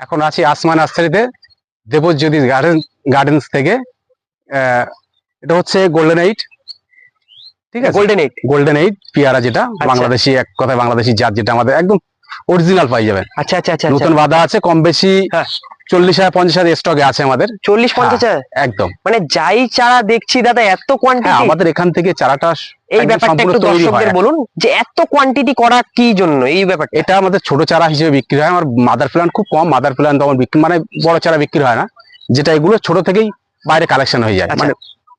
এখন আছি আসমান আস্তারিতে দেবজ্যোতি গার্ডেন গার্ডেন্স থেকে আহ, এটা হচ্ছে গোল্ডেন এইট ঠিক আছে? গোল্ডেন এইট গোল্ডেন এইট পিয়ারা যেটা বাংলাদেশি এক কথায় বাংলাদেশি জাত যেটা আমাদের একদম অরিজিনাল পাই যাবে আচ্ছা আচ্ছা আচ্ছা। নতুন বাধা আছে কম বেশি হ্যাঁ। চল্লিশ হাজার পঞ্চাশ হাজার স্টকে আছে আমাদের। চল্লিশ পঞ্চাশ হাজার? একদম। মানে যাই চারা দেখছি দাদা এত হ্যাঁ কোয়ান্টিটি আমাদের এখান থেকে চারাটা এই ব্যাপারটা একটু দর্শকদের বলুন যে এত কোয়ান্টিটি করা কি জন্য? এই ব্যাপারটা। এটা আমাদের ছোট চারা হিসেবে বিক্রি হয়। আমার মাদার প্ল্যান্ট খুব কম মাদার প্ল্যান্ট তো আমার বিক্রি মানে বড় চারা বিক্রি হয় না। যেটা এগুলো ছোট থেকেই বাইরে কালেকশন হয়ে যায়। আচ্ছা। মানে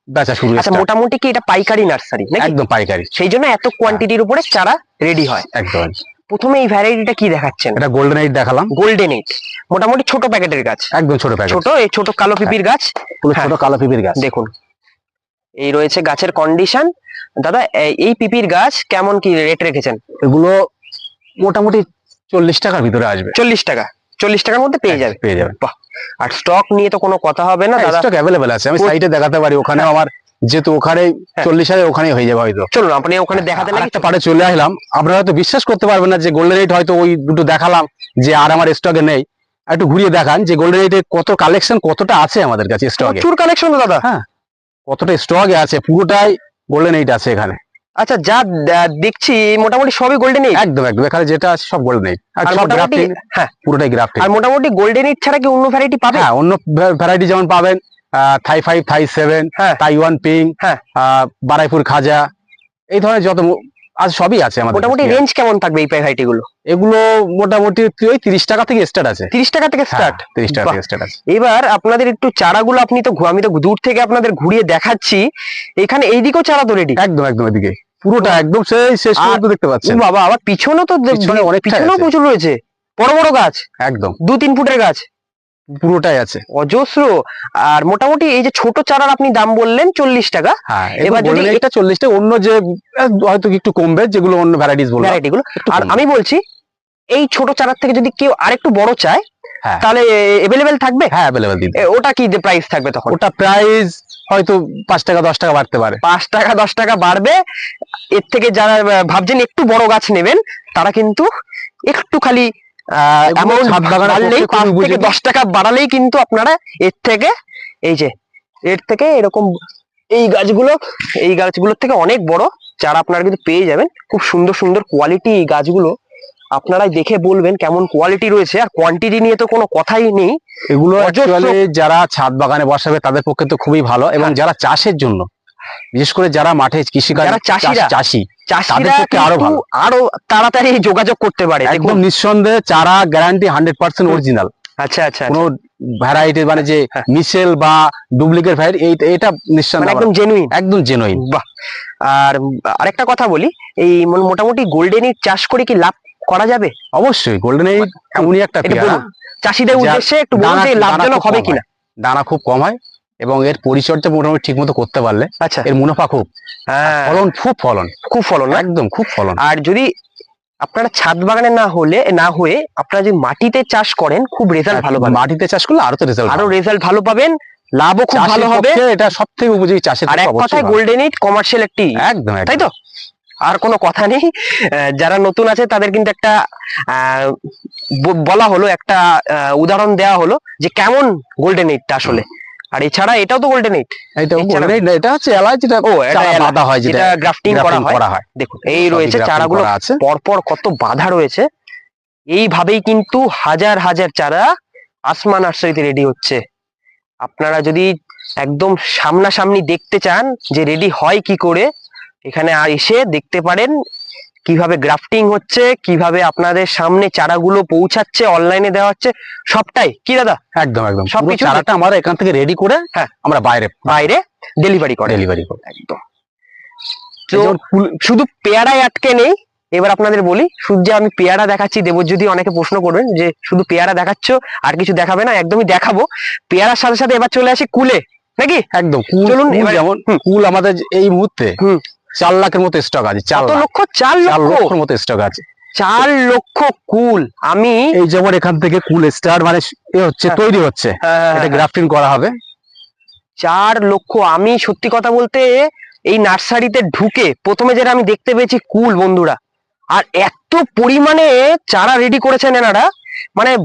বেচা শুরু আচ্ছা মোটামুটি কি এটা পাইকারি নার্সারি একদম পাইকারি। সেই জন্য এত কোয়ান্টিটির উপরে চারা রেডি হয়। একদম। প্রথমে এই ভ্যারাইটিটা কি দেখাচ্ছেন? এটা গোল্ডেন এইট দেখালাম। গোল্ডেন এইট মোটামুটি ছোট প্যাকেটের গাছ। একদম ছোট প্যাকেট। ছোট এই ছোট কালো পিপির গাছ। হ্যাঁ। ছোট কালো পিপির গাছ। দেখুন। এই রয়েছে গাছের কন্ডিশন দাদা এই- পিপির গাছ কেমন কি রেট রেখেছেন? এগুলো মোটামুটি চল্লিশ টাকার ভিতরে আসবে। চল্লিশ টাকা। চল্লিশ টাকার মধ্যে পেয়ে যাবে। পেয়ে যাবেন আর স্টক নিয়ে তো কোনো কথা হবে না দাদা? স্টক অ্যাভেলেবেল আছে। আমি সাইটে দেখাতে পারি। ওখানে আমার যেহেতু ওখানে হ্যাঁ। চল্লিশ হাজার ওখানেই হয়ে যাবে হয়তো। চলুন আপনি ওখানে দেখাতে একটা পাড়ে চলে আসলাম। আপনারা হয়তো বিশ্বাস করতে পারবেন না যে গোল্ডেন রেট হয়তো ওই দুটো দেখালাম যে আর আমার স্টকে নেই। একটু ঘুরিয়ে দেখান যে গোল্ডেন এইটে কত কালেকশন কতটা আছে আমাদের কাছে স্টকে প্রচুর কালেকশন দাদা। হ্যাঁ কতটা স্টকে আছে? পুরোটাই গোল্ডেন এইট আছে এখানে। আচ্ছা যা দেখছি মোটামুটি সবই গোল্ডেন এইট একদম একদম। এখানে যেটা আছে সব গোল্ডেন এইট আর সব গ্রাফটিং হ্যাঁ। পুরোটাই গ্রাফটিং আর মোটামুটি গোল্ডেন এইট ছাড়া কি অন্য ভ্যারাইটি পাবে হ্যাঁ অন্য ভ্যারাইটি যেমন পাবেন থাই ফাইভ থাই সেভেন হ্যাঁ। তাইওয়ান পিং হ্যাঁ। বারাইপুর খাজা এই ধরনের যত আজ সবই আছে আমাদের মোটামুটি রেঞ্জ কেমন থাকবে এই ভ্যারাইটি গুলো এগুলো? মোটামুটি ওই তিরিশ টাকা থেকে স্টার্ট আছে। তিরিশ টাকা থেকে স্টার্ট তিরিশ টাকা থেকে স্টার্ট আছে। এবার আপনাদের একটু চারাগুলো আপনি তো আমি তো দূর থেকে আপনাদের ঘুরিয়ে দেখাচ্ছি। এখানে এইদিকেও চারা তো রেডি একদম একদম এদিকে। পুরোটা একদম সেই শেষ পর্যন্ত দেখতে পাচ্ছেন। বাবা আবার পিছনে তো পিছনে অনেকটাই পিছনেও প্রচুর রয়েছে। বড় বড় গাছ। একদম। দু তিন ফুটের গাছ। পুরোটাই আছে। অজস্র। আর মোটামুটি এই যে ছোট চারার আপনি দাম বললেন চল্লিশ টাকা। হ্যাঁ এবার যদি এটা চল্লিশটা অন্য যে হয়তো একটু কমবে যেগুলো অন্য ভ্যারাইটিস বলব ভ্যারাইটি গুলো। আর আমি বলছি এই ছোট চারার থেকে যদি কেউ আরেকটু বড় চায় হ্যাঁ। তাহলে এভেলেবেল থাকবে? হ্যাঁ অ্যাভেলেবেল দিন ওটা কি প্রাইস থাকবে তখন? ওটা প্রাইস হয়তো পাঁচ টাকা দশ টাকা বাড়তে পারে। পাঁচ টাকা দশ টাকা বাড়বে। এর থেকে যারা ভাবছেন একটু বড় গাছ নেবেন তারা কিন্তু একটু খালি বাড়লেই পাঁচ থেকে দশ টাকা বাড়ালেই কিন্তু আপনারা এর থেকে এই যে এর থেকে এরকম এই গাছগুলো এই গাছগুলোর থেকে অনেক বড় চারা আপনারা কিন্তু পেয়ে যাবেন। খুব সুন্দর সুন্দর কোয়ালিটি এই গাছগুলো। আপনারাই দেখে বলবেন কেমন কোয়ালিটি রয়েছে। আর কোয়ান্টিটি নিয়ে তো কোনো কথাই নেই। এগুলো যারা ছাদ বাগানে বসাবে তাদের পক্ষে তো খুবই ভালো এবং হ্যাঁ। যারা চাষের জন্য বিশেষ করে যারা মাঠে কৃষিকাজ যারা চাষিরা। চাষি চাষিরা আরও আরও তাড়াতাড়ি যোগাযোগ করতে পারে একদম নিঃসন্দেহে চারা গ্যারান্টি হান্ড্রেড পার্সেন্ট অরিজিনাল আচ্ছা আচ্ছা কোনো ভ্যারাইটি মানে যে হ্যাঁ। মিশেল বা ডুপ্লিকেট ভ্যারাইটি এটা মানে নিঃসন্দেহে একদম জেনুইন একদম জেনুইন বাহ। আর আরেকটা কথা বলি এই মোটামুটি গোল্ডেন চাষ করে কি লাভ করা যাবে? অবশ্যই গোল্ডেন এমনই একটা চাষিদের উদ্দেশ্যে একটু লাভজনক হবে কিনা? দানা খুব কম হয়। এবং এর পরিচর্যা মোটামুটি ঠিক মতো করতে পারলে আচ্ছা। এর মুনাফা খুব। হ্যাঁ। ফলন খুব ফলন। খুব ফলন একদম খুব ফলন। আর যদি আপনারা ছাদ বাগানে না হলে না হয়ে আপনারা যদি মাটিতে চাষ করেন খুব রেজাল্ট ভালো পাবেন। মাটিতে চাষ করলে আরও তো রেজাল্ট আরও রেজাল্ট ভালো পাবেন লাভও খুব ভালো হবে। এটা সব থেকে উপযোগী চাষের আর এক কথায় গোল্ডেন ইট কমার্শিয়াল একটি। একদম তাই তো? আর কোনো কথা নেই। যারা নতুন আছে তাদের কিন্তু একটা আহ, বলা হলো একটা উদাহরণ দেওয়া হলো যে কেমন গোল্ডেন এইটটা আসলে। আর এছাড়া এটাও তো গোল্ডেন এইট এটা এছাড়া- golden এইট, এটা হচ্ছে এলাচ যেটা ও এটা চারা বাঁধা হয় যেটা গ্রাফটিং করা হয়। করা হয়। দেখুন এই রয়েছে চারাগুলো পরপর কত বাধা রয়েছে। এইভাবেই কিন্তু হাজার হাজার চারা আসমা নার্সারিতে রেডি হচ্ছে। আপনারা যদি একদম সামনাসামনি দেখতে চান যে রেডি হয় কি করে এখানে আর এসে দেখতে পারেন কীভাবে গ্রাফটিং হচ্ছে কীভাবে আপনাদের সামনে চারাগুলো পৌঁছাচ্ছে অনলাইনে দেওয়া হচ্ছে সবটাই। কি দাদা? একদম একদম। সব চারাটা আমরা এখান থেকে রেডি করে হ্যাঁ। আমরা বাইরে বাইরে ডেলিভারি করে। ডেলিভারি করে। একদম। তো শুধু পেয়ারায় আটকে নেই। এবার আপনাদের বলি শুধু যে আমি পেয়ারা দেখাচ্ছি। দেবজ্যোতি অনেকে প্রশ্ন করবেন যে শুধু পেয়ারা দেখাচ্ছ? আর কিছু দেখাবে না? একদমই দেখাবো। পেয়ারার সাথে সাথে এবার চলে আসি কুলে। নাকি? একদম কুল চলুন যেমন কুল আমাদের এই মুহূর্তে। চার লাখের মতো স্টক আছে চার লক্ষ? চার চার লক্ষ? লক্ষের মতো স্টক আছে। চার লক্ষ কুল। আমি এই যেমন এখান থেকে কুল স্টার মানে এ হচ্ছে হ্যাঁ। তৈরি হচ্ছে। হ্যাঁ, এটা গ্রাফটিং করা হবে। চার লক্ষ। আমি সত্যি কথা বলতে এই নার্সারিতে ঢুকে প্রথমে যেটা আমি দেখতে পেয়েছি কুল বন্ধুরা। আর এত পরিমাণে চারা রেডি করেছেন এনারা। মানে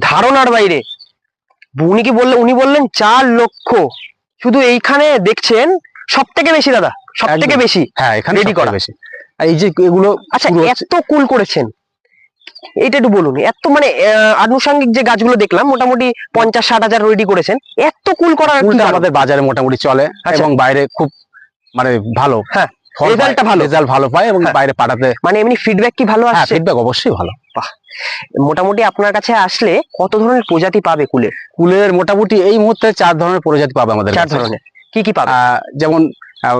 ধারণার বাইরে। উনি কি বললেন উনি বললেন চার লক্ষ। শুধু এইখানে দেখছেন? সব থেকে বেশি দাদা। সব থেকে বেশি হ্যাঁ এখানে রেডি করা। বেশি। আর এই যে এগুলো আচ্ছা এত কুল করেছেন। এটা একটু বলুন এত মানে আনুষঙ্গিক যে গাছগুলো দেখলাম মোটামুটি পঞ্চাশ ষাট হাজার রেডি করেছেন। এত কুল করার? আমাদের বাজারে মোটামুটি চলে আচ্ছা। এবং বাইরে খুব মানে ভালো। হ্যাঁ, রেজাল্টটা ভালো। রেজাল্ট ভালো পায় এবং হ্যাঁ। বাইরে পাঠাতে মানে এমনি ফিডব্যাক কি ভালো হ্যাঁ আসছে? ফিডব্যাক অবশ্যই ভালো। মোটামুটি আপনার কাছে আসলে কত ধরনের প্রজাতি পাবে কুলের? কুলের মোটামুটি এই মুহূর্তে চার ধরনের প্রজাতি পাবে আমাদের চার ধরনের। কি কি পাবে? যেমন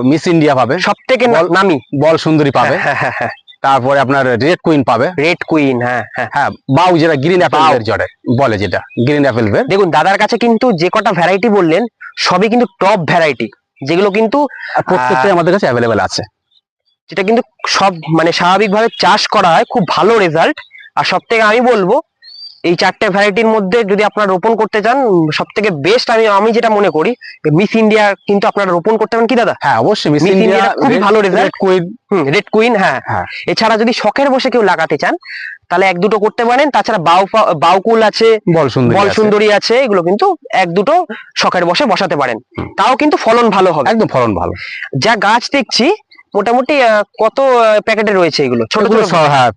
মিস ইন্ডিয়া পাবে। সব থেকে নামি। বল সুন্দরী পাবে। হ্যাঁ হ্যাঁ হ্যাঁ তারপরে আপনার রেড কুইন পাবে। রেড কুইন হ্যাঁ হ্যাঁ। বাউ যেটা গ্রিন অ্যাপেল এর জড়ে বলে যেটা গ্রিন অ্যাপেল দেখুন দাদার কাছে কিন্তু যে কটা ভ্যারাইটি বললেন সবই কিন্তু টপ ভ্যারাইটি যেগুলো কিন্তু প্রত্যেকটাই আমাদের কাছে অ্যাভেলেবেল আছে। যেটা কিন্তু সব মানে স্বাভাবিকভাবে চাষ করা হয় খুব ভালো রেজাল্ট আর সব থেকে আমি বলব এই চারটে ভ্যারাইটির মধ্যে যদি আপনারা রোপণ করতে চান সব থেকে বেস্ট আমি আমি যেটা মনে করি মিস ইন্ডিয়া কিন্তু আপনারা রোপণ করতে পারেন কি দাদা? হ্যাঁ অবশ্যই মিস ইন্ডিয়া খুবই ভালো রেজাল্ট কুইন রেড কুইন হ্যাঁ। হ্যাঁ। এছাড়া যদি শখের বসে কেউ লাগাতে চান তাহলে এক দুটো করতে পারেন। তাছাড়া বাউ বাউকুল আছে বল সুন্দরী বল আছে। সুন্দরী আছে এগুলো কিন্তু এক দুটো শখের বসে বসাতে পারেন। তাও কিন্তু ফলন ভালো হবে। একদম ফলন ভালো। যা গাছ দেখছি মোটামুটি কত প্যাকেটে রয়েছে এগুলো? ছোট ছোট হ্যাঁ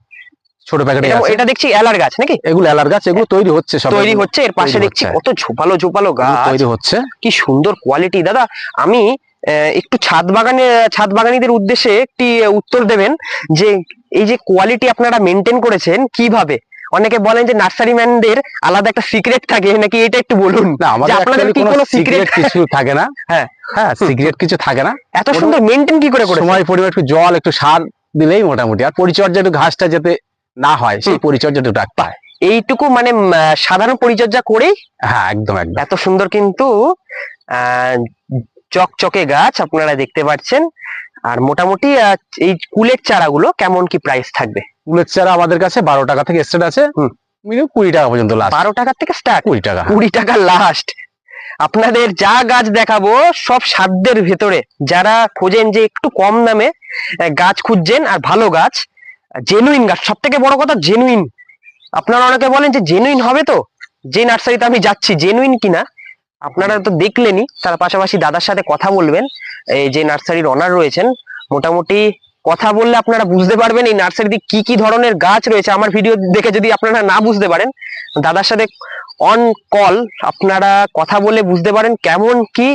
ছোট প্যাকেটে এটা- আছে এটা দেখছি এলার গাছ নাকি? এগুলো এলার গাছ এগুলো তৈরি হচ্ছে সব তৈরি হচ্ছে এর পাশে দেখছি কত ঝোপালো ঝোপালো গাছ। তৈরি হচ্ছে। কি সুন্দর কোয়ালিটি দাদা আমি একটু ছাদ বাগানে ছাদ বাগানীদের উদ্দেশ্যে একটি উত্তর দেবেন যে এই যে কোয়ালিটি আপনারা মেনটেন করেছেন কীভাবে? অনেকে বলেন যে নার্সারি ম্যানদের আলাদা একটা সিক্রেট থাকে নাকি এটা একটু বলুন? না আমাদের আপনাদের কি কোনো কোনো সিক্রেট কিছু থাকে না। হ্যাঁ। হ্যাঁ সিক্রেট কিছু থাকে না। এত সুন্দর মেনটেন কি করে করে সময় পরিবার একটু জল একটু সার দিলেই মোটামুটি। আর পরিচর্যা একটু ঘাসটা যাতে না হয় সেই পরিচর্যা একটু রাখতে হয় এইটুকু মানে সাধারণ পরিচর্যা করেই হ্যাঁ একদম একদম। এত সুন্দর কিন্তু চকচকে গাছ আপনারা দেখতে পাচ্ছেন। আর মোটামুটি এই কুলের চারাগুলো কেমন কি প্রাইস থাকবে? কুলের চারা আমাদের কাছে বারো টাকা থেকে স্টার্ট আছে। মিনিমাম কুড়ি টাকা পর্যন্ত লাস্ট বারো টাকার থেকে স্টার্ট কুড়ি টাকা। কুড়ি টাকা লাস্ট আপনাদের যা গাছ দেখাবো সব সাধ্যের ভেতরে। যারা খোঁজেন যে একটু কম দামে গাছ খুঁজছেন আর ভালো গাছ জেনুইন গাছ সব থেকে বড় কথা জেনুইন আপনারা অনেকে বলেন যে জেনুইন হবে তো? যে নার্সারিতে আমি যাচ্ছি জেনুইন কিনা? আপনারা তো দেখলেনই, তার পাশাপাশি দাদার সাথে কথা বলবেন। এই যে নার্সারির অনার রয়েছেন, মোটামুটি কথা বললে আপনারা বুঝতে পারবেন এই নার্সারিতে কি কি ধরনের গাছ রয়েছে। আমার ভিডিও দেখে যদি আপনারা না বুঝতে পারেন, দাদার সাথে অন কল আপনারা কথা বলে বুঝতে পারেন কেমন কি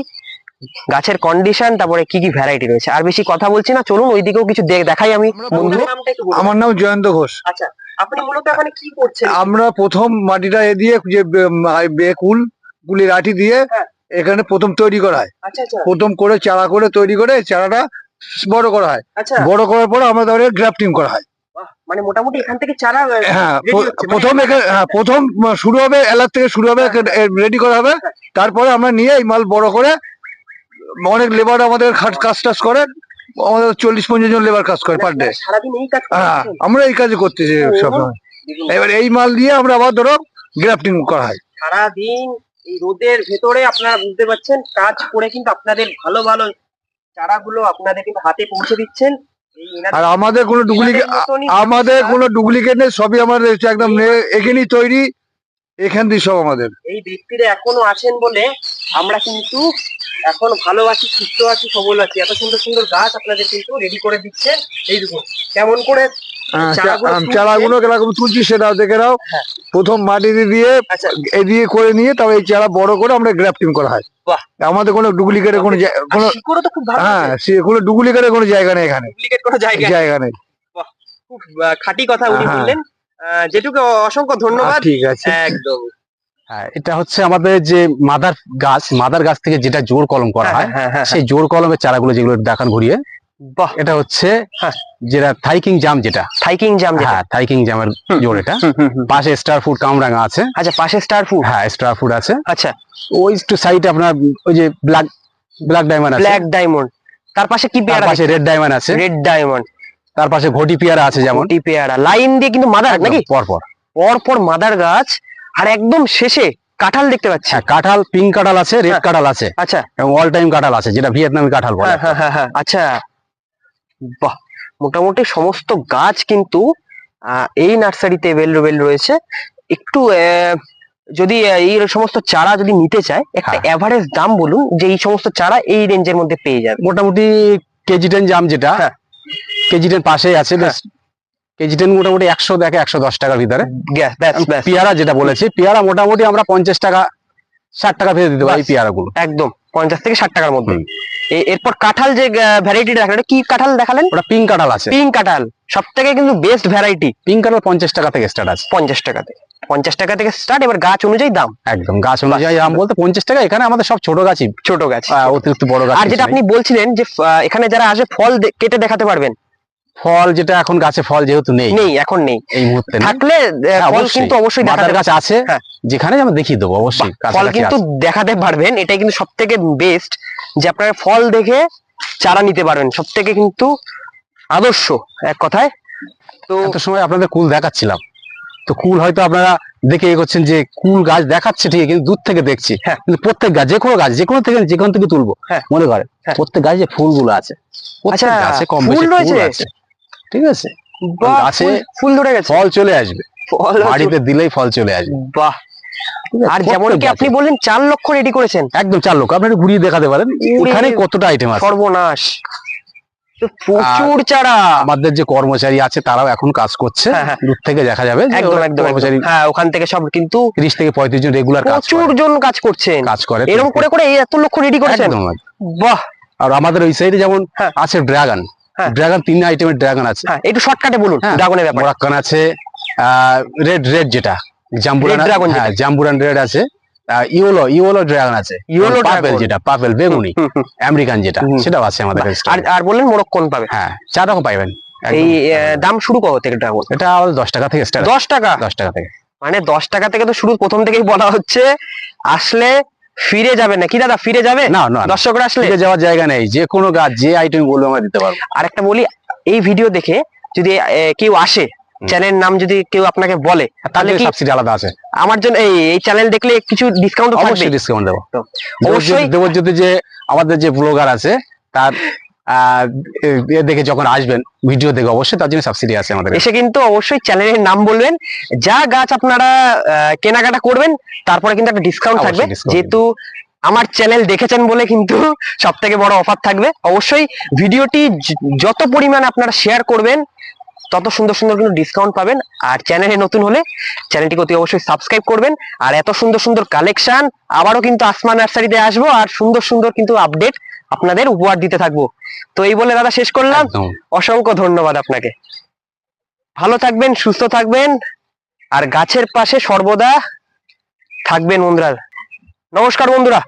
গাছের কন্ডিশন তারপরে কি কি ভ্যারাইটি রয়েছে? আর বেশি কথা বলছি না চলুন ওইদিকেও কিছু দেখাই আমি বন্ধু আমার নাম জয়ন্ত ঘোষ। আচ্ছা আপনি মূলত এখানে কি করছেন? আমরা প্রথম মাটিটা এ দিয়ে যে বে- আই- বে- কুল কুলের আঠি দিয়ে হ্যাঁ। এখানে প্রথম তৈরি করা হয়। আচ্ছা আচ্ছা। প্রথম করে চারা করে তৈরি করে চারাটা বড় করা হয়। বড় করার পর আমরা তাহলে গ্রাফটিং করা হয়। মানে মোটামুটি এখান থেকে চারা হ্যাঁ মানে- প্রথম এখানে হ্যাঁ প্রথম শুরু হবে এলার থেকে শুরু হবে রেডি করা হবে। হ্যাঁ। তারপরে আমরা নিয়ে এই মাল বড় করে অনেক লেবার আমাদের খাট- কাজ টাজ করেন আমাদের চল্লিশ পঞ্চাশ জন লেবার কাজ করে পার ডে হ্যাঁ আমরা এই কাজে করতেছি সবসময় এবার এই মাল দিয়ে আমরা আবার ধরো গ্রাফটিং করা হয়। সারাদিন এই রোদের ভেতরে আপনারা বুঝতে পারছেন কাজ করে কিন্তু আপনাদের ভালো ভালো চারাগুলো আপনাদের কিন্তু হাতে পৌঁছে দিচ্ছেন। আর আমাদের কোনো ডুপ্লিকেট আমাদের কোনো ডুপ্লিকেট নেই সবই আমাদের একদম এখানেই তৈরি এখান দিয়ে সব আমাদের। এই ব্যক্তিরা এখনও আছেন বলে আমরা কিন্তু এখন ভালো আছি সুস্থ আছি সবল আছি। এত সুন্দর সুন্দর গাছ আপনাদের কিন্তু রেডি করে দিচ্ছে। এই দেখুন কেমন করে চারাগুলো কীরকম তুলছি সেটাও দেখে নাও। হ্যাঁ। প্রথম মাটি দিয়ে আচ্ছা। এ দিয়ে করে নিয়ে তবে এই চারা বড় করে আমরা গ্রাফটিং করা হয়। বাহ। আমাদের কোনো ডুপ্লিকেটের কোনো কোনো হ্যাঁ সে কোনো ডুপ্লিকেটের কোনো জায়গা নেই এখানে। জায়গা নেই। খুব খাঁটি কথা উনি হ্যাঁ। বললেন। যেটুকু অসংখ্য ধন্যবাদ। ঠিক আছে। একদম। এটা হচ্ছে আমাদের যে মাদার গাছ মাদার গাছ থেকে যেটা জোর কলম করা হয় হ্যাঁ হ্যাঁ সেই জোর কলমের চারাগুলো যেগুলো দেখান ঘুরিয়ে বাহ। এটা হচ্ছে হ্যাঁ। যেটা থাইকিং জাম যেটা। থাইকিং জাম হ্যাঁ থাইকিং জামের জোর এটা। পাশে স্টার ফুড কামরাঙা আছে। আচ্ছা পাশে স্টার ফুড? হ্যাঁ স্টার ফুড আছে। আচ্ছা। ওই একটু সাইডে আপনার ওই যে ব্ল্যাক ব্ল্যাক ডায়মন্ড আছে। ব্ল্যাক ডায়মন্ড তার পাশে কি পেয়ারা পাশে রেড ডায়মন্ড আছে। রেড ডায়মন্ড তার পাশে ঘটি পেয়ারা আছে যেমন। মোটি পেয়ারা। লাইন দিয়ে কিন্তু মাদার নাকি? পর পর পর পর মাদার গাছ। আর একদম শেষে কাঁঠাল দেখতে পাচ্ছি। হ্যাঁ কাঁঠাল পিঙ্ক কাঁঠাল আছে রেড হ্যাঁ। কাঁঠাল আছে। আচ্ছা। এবং অল টাইম কাঁঠাল আছে যেটা ভিয়েতনামি কাঁঠাল বলে। হ্যাঁ হ্যাঁ হ্যাঁ হ্যাঁ আচ্ছা। বাহ মোটামুটি সমস্ত গাছ কিন্তু এই নার্সারিতে এভেলেবেল রয়েছে। একটু আহ, যদি এই সমস্ত চারা যদি নিতে চায় একটা। এভারেজ দাম বলুন যে এই সমস্ত চারা এই রেঞ্জের মধ্যে পেয়ে যাবে। মোটামুটি কেজি টেন জাম যেটা হ্যাঁ। কেজি টেন পাশেই আছে বেশ কেজি মোটামুটি একশো দেখে একশো দশ টাকার ভিতরে। পেয়ারা যেটা বলেছি পেয়ারা মোটামুটি আমরা পঞ্চাশ টাকা ষাট টাকা ভেজে দিতে পারি পেয়ারা গুলো একদম পঞ্চাশ থেকে ষাট টাকার মধ্যে। এরপর কাঁঠাল যে ভ্যারাইটিটা দেখালেন কি কাঁঠাল দেখালেন? ওটা পিঙ্ক কাঁঠাল আছে। পিঙ্ক কাঁঠাল সব থেকে কিন্তু বেস্ট ভ্যারাইটি পিঙ্ক কাঁঠাল পঞ্চাশ টাকা থেকে স্টার্ট আছে। পঞ্চাশ টাকা থেকে পঞ্চাশ টাকা থেকে স্টার্ট এবার গাছ অনুযায়ী দাম। একদম গাছ অনুযায়ী দাম বলতে পঞ্চাশ টাকা এখানে আমাদের সব ছোট গাছই। ছোট গাছ অতিরিক্ত বড় গাছ আর যেটা আপনি বলছিলেন যে এখানে যারা আসে ফল কেটে দেখাতে পারবেন। ফল যেটা এখন গাছে ফল যেহেতু নেই নেই এখন নেই এই মুহূর্তে থাকলে হ্যাঁ, ফল। কিন্তু অবশ্যই দেখাতে গাছ আছে হ্যাঁ। যেখানে আমরা দেখিয়ে দেবো অবশ্যই ফল কিন্তু দেখাতে পারবেন এটাই কিন্তু সব থেকে বেস্ট যে আপনারা ফল দেখে চারা নিতে পারবেন সব থেকে কিন্তু আদর্শ এক কথায় তো এত সময় আপনাদের কুল দেখাচ্ছিলাম তো কুল হয়তো আপনারা দেখে এ করছেন যে কুল গাছ দেখাচ্ছে ঠিক কিন্তু দূর থেকে দেখছি হ্যাঁ। কিন্তু প্রত্যেক গাছ যে কোনো গাছ যে কোনো থেকে যেখান থেকে তুলবো হ্যাঁ। মনে করেন হ্যাঁ। প্রত্যেক গাছে যে ফুলগুলো আছে প্রত্যেক আচ্ছা, গাছে কম ফুল বেশি রয়েছে? ফুল আছে ঠিক আছে? গাছে ফুল- ধরে গেছে। ফল চলে আসবে। ফল বাড়িতে দিলেই ফল চলে আসবে। বাহ। আর যেমন কি আপনি বললেন চার লক্ষ রেডি করেছেন। একদম চার লোক আপনি ঘুরিয়ে দেখাতে পারেন ওখানে কতটা আইটেম আছে? সর্বনাশ। প্রচুর চারা। আমাদের যে কর্মচারী আছে তারাও এখন কাজ করছে। হ্যাঁ, হ্যাঁ। দূর থেকে দেখা যাবে একদম একদম কর্মচারী হ্যাঁ ওখান থেকে সব কিন্তু তিরিশ থেকে পঁয়ত্রিশ জন রেগুলার কাজ প্রচুর জন কাজ করছেন। কাজ করে এরকম করে করে এই এত লক্ষ রেডি করেছেন? বাহ। আর আমাদের ওই সাইডে যেমন হ্যাঁ। আছে ড্রাগন। ড্রাগন তিন আইটেমের ড্রাগন আছে। হ্যাঁ একটু শর্টকাটে বলুন হ্যাঁ, ড্রাগনের ব্যাপারে। মোরাক্কান আছে রেড রেড যেটা জাম্বুরান dragon হ্যাঁ জাম্বুরান রেড আছে ইওলো ইওলো ড্রাগন আছে Yellow পাপেল যেটা পাপেল বেগুনি। আমেরিকান যেটা সেটাও আছে আমাদের আর আর বললেন মোরক্কন পাবে? হ্যাঁ চার রকম একদম। এই দাম শুরু কত থেকে ড্রাগন এটা আমাদের দশ টাকা থেকে স্টার্ট দশ টাকা? দশ টাকা থেকে। মানে দশ টাকা থেকে তো শুরু প্রথম থেকেই বলা হচ্ছে আসলে ফিরে যাবে না। কি দাদা ফিরে যাবে? না না। দর্শকরা আসলে? ফিরে যাওয়ার জায়গা নেই। যে কোনো গাছ যে আইটেম বলব আমরা দিতে পারব। আর একটা বলি এই ভিডিও দেখে যদি কেউ আসে চ্যানেল চ্যানেলের নাম যদি কেউ আপনাকে বলে তাহলে কি সাবসিডি আলাদা আছে। আমার জন্য এই এই চ্যানেল দেখলে কিছু ডিসকাউন্ট থাকবে? অবশ্যই ডিসকাউন্ট দেব। অবশ্যই দেব দেবজ্যোতি যে আমাদের যে ব্লগার আছে তার দেখে যখন আসবেন ভিডিও দেখে অবশ্যই তার জন্য সাবসিডি আছে আমাদের এসে কিন্তু অবশ্যই চ্যানেলের নাম বলবেন। যা গাছ আপনারা কেনাকাটা করবেন তারপরে কিন্তু একটা ডিসকাউন্ট থাকবে। যেহেতু আমার চ্যানেল দেখেছেন বলে কিন্তু সব থেকে বড় অফার থাকবে। অবশ্যই ভিডিওটি যত পরিমাণ আপনারা শেয়ার করবেন তত সুন্দর সুন্দর কিন্তু ডিসকাউন্ট পাবেন। আর চ্যানেলে নতুন হলে চ্যানেলটিকে অতি অবশ্যই সাবস্ক্রাইব করবেন। আর এত সুন্দর সুন্দর কালেকশন আবারও কিন্তু আসমান নার্সারিতে আসব। আর সুন্দর সুন্দর কিন্তু আপডেট আপনাদের উপহার দিতে থাকব। তো এই বলে দাদা শেষ করলাম। অসংখ্য ধন্যবাদ আপনাকে। ভালো থাকবেন সুস্থ থাকবেন আর গাছের পাশে সর্বদা থাকবেন বন্ধুরা। নমস্কার বন্ধুরা।